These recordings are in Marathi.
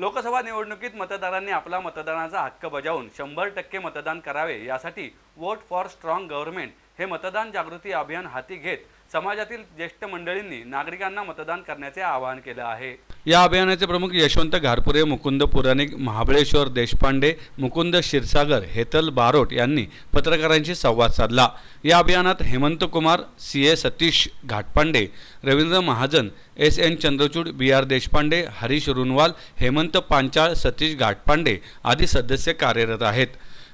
लोकसभा निवडणुकीत मतदारांनी आपला मतदानाचा हक्क बजावून शंभर टक्के मतदान करावे यासाठी वोट फॉर स्ट्रॉंग गव्हर्नमेंट हे मतदान जागृती अभियान हाती घेत समाजातील ज्येष्ठ मंडळींनी नागरिकांना मतदान करण्याचे आवाहन केलं आहे. या अभियानाचे प्रमुख यशवंत घारपुरे मुकुंद पुराणिक महाबळेश्वर देशपांडे मुकुंद क्षीरसागर हेतल बारोट यांनी पत्रकारांशी संवाद साधला. या अभियानात Hemant Kumar C A Satish Ghatpande Ravindra Mahajan S N Chandrachud B R Deshpande Harish Runwal Hemant Panchal Satish Ghatpande आदी सदस्य कार्यरत आहेत.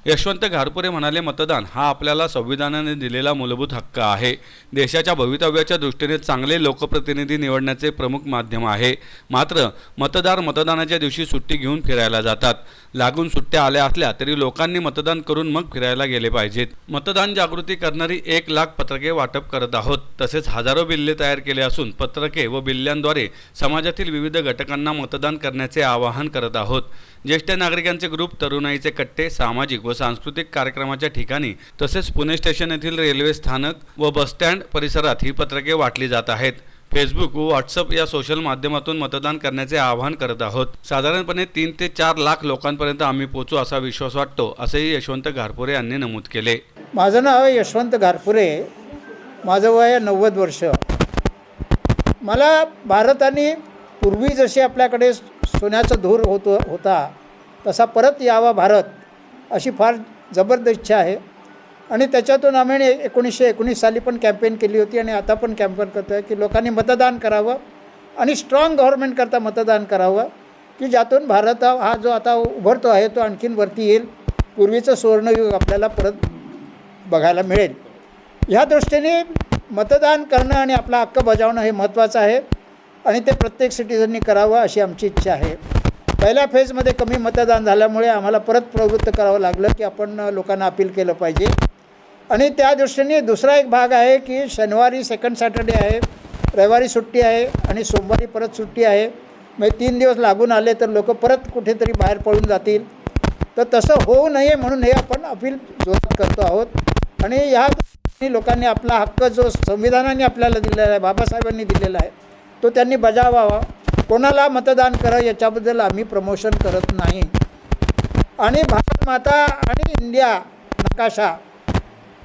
यशवंत घारपुरे म्हणाले मतदान हा आपल्याला संविधानाने दिलेला मूलभूत हक्क आहे. देशाच्या भवितव्याच्या दृष्टीने चांगले लोकप्रतिनिधी निवडण्याचे प्रमुख माध्यम आहे. मात्र मतदार मतदानाच्या दिवशी सुट्टी घेऊन फिरायला जातात. लागून सुट्ट्या आल्या असल्या तरी लोकांनी मतदान करून मग फिरायला गेले पाहिजेत. मतदान जागृती करणारी एक लाख पत्रके वाटप करत आहोत. तसेच हजारो बिल्ले तयार केले असून पत्रके व बिल्ल्यांद्वारे समाजातील विविध घटकांना मतदान करण्याचे आवाहन करत आहोत. ज्येष्ठ नागरिकांचे ग्रुप तरुणाईचे कट्टे सामाजिक व सांस्कृतिक कार्यक्रमाच्या ठिकाणी तसेच पुणे स्टेशन येथील रेल्वे स्थानक व बसस्टँड परिसरात ही पत्रके वाटली जात आहेत. फेसबुक व व्हॉट्सअप या सोशल माध्यमातून मतदान करण्याचे आवाहन करत आहोत. साधारणपणे तीन ते चार लाख लोकांपर्यंत आम्ही पोचू असा विश्वास वाटतो असेही यशवंत घारपुरे यांनी नमूद केले. माझं नाव आहे यशवंत घारपुरे. माझं वय आहे नव्वद वर्ष. मला भारताने पूर्वी जशी आपल्याकडे सोन्याचा धूर होतो होता तसा परत यावा भारत. अशी फार जबरदस्त इच्छा आहे. आणि त्याच्यातून आम्ही एकोणीसशे एकोणीस साली पण कॅम्पेन केली होती आणि आता पण कॅम्पेन करतो आहे की लोकांनी मतदान करावं आणि स्ट्रॉंग गव्हर्मेंटकरता मतदान करावं की ज्यातून भारत हा हा जो आता उभरतो आहे तो आणखीन वरती येईल. पूर्वीचं सुवर्णयुग आपल्याला परत बघायला मिळेल. ह्या दृष्टीने मतदान करणं आणि आपला हक्क बजावणं हे महत्त्वाचं आहे आणि ते प्रत्येक सिटिझननी करावं अशी आमची इच्छा आहे. पहिल्या फेजमध्ये कमी मतदान झाल्यामुळे आम्हाला परत प्रवृत्त करावं लागलं की आपण लोकांना अपील केलं पाहिजे. आणि त्या दृष्टीने दुसरा एक भाग आहे की शनिवारी सेकंड सॅटर्डे आहे रविवारी सुट्टी आहे आणि सोमवारी परत सुट्टी आहे. मग तीन दिवस लागून आले तर लोक परत कुठेतरी बाहेर पळून जातील. तर तसं होऊ नये म्हणून हे आपण अपील जोरात करतो आहोत. आणि ह्या दृष्टीने लोकांनी आपला हक्क जो संविधानाने आपल्याला दिलेला आहे बाबासाहेबांनी दिलेला आहे तो त्यांनी बजावावा. कोणाला मतदान करा याच्याबद्दल आम्ही प्रमोशन करत नाही. आणि भारत माता आणि इंडिया नकाशा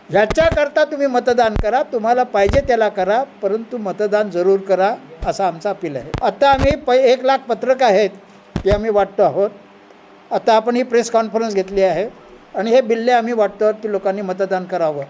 ह्याच्याकरता तुम्ही मतदान करा तुम्हाला पाहिजे त्याला करा परंतु मतदान जरूर करा असा आमचा अपील आहे. आता आम्ही प एक लाख पत्रक आहेत ते आम्ही वाटतो आहोत. आता आपण ही प्रेस कॉन्फरन्स घेतली आहे आणि हे बिल्ले आम्ही वाटतो आहोत की लोकांनी मतदान करावं.